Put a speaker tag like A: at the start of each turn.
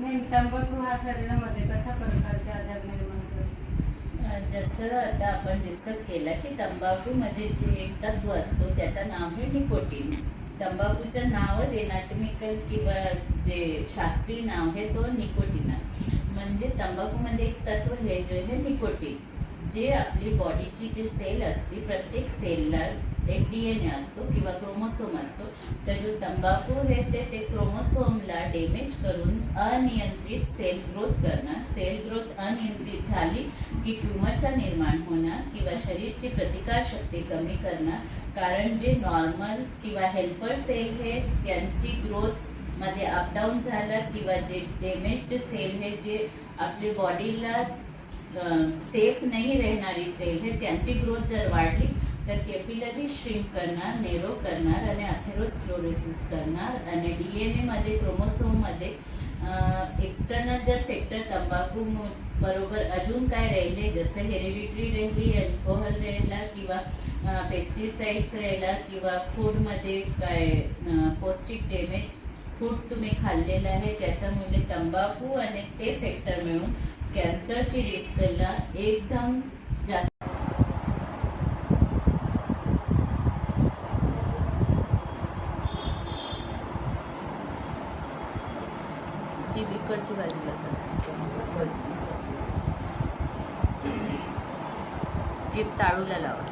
A: नाही तंबाखू हा शरीरामध्ये कशा प्रकारचे आजार निर्माण करतो?
B: जसं आता आपण डिस्कस केलं की तंबाखूमध्ये जे एक तत्व असतो त्याचं नाव आहे निकोटीन. तंबाखूचं नावच एनाटॉमिकल किंवा जे शास्त्रीय नाव आहे तो निकोटीन. म्हणजे तंबाखूमध्ये एक तत्व हे जे आहे निकोटीन. जे आपली बॉडीची जी सेल असते प्रत्येक सेलला एक डी एन ए असतो किंवा क्रोमोसोम असतो तर जो तंबाखू हे ते ते क्रोमोसोमला डेमेज करून अनियंत्रित सेल ग्रोथ करणार. सेल ग्रोथ अनियंत्रित झाली की ट्युमरचा निर्माण होणार किंवा शरीरची प्रतिकारशक्ती कमी करणार. कारण जे नॉर्मल किंवा हेल्पर सेल हे त्यांची ग्रोथमध्ये अपडाऊन झालं किंवा जे डेमेज्ड सेल हे जे आपले बॉडीला सेफ नाही राहणारी सेल हे त्यांची ग्रोथ जर वाढली तर कॅपिलरी श्रिंक करणार नेरो करणार आणि अथेरोस्क्लोरोसिस करणार. आणि डी एन एमध्ये क्रोमोसोममध्ये एक्सटर्नल जर फॅक्टर तंबाखू बरोबर अजून काय राहिले जसं हेरिडिटरी राहिली अल्कोहोल राहिला किंवा पेस्टिसाइड्स राहिला किंवा फूडमध्ये काय पौष्टिक डॅमेज फूड तुम्ही खाल्लेलं आहे त्याच्यामुळे तंबाखू आणि ते फॅक्टर मिळून कॅन्सरची रिस्कला एकदम जास्त. जी जीप ताळूला लावा.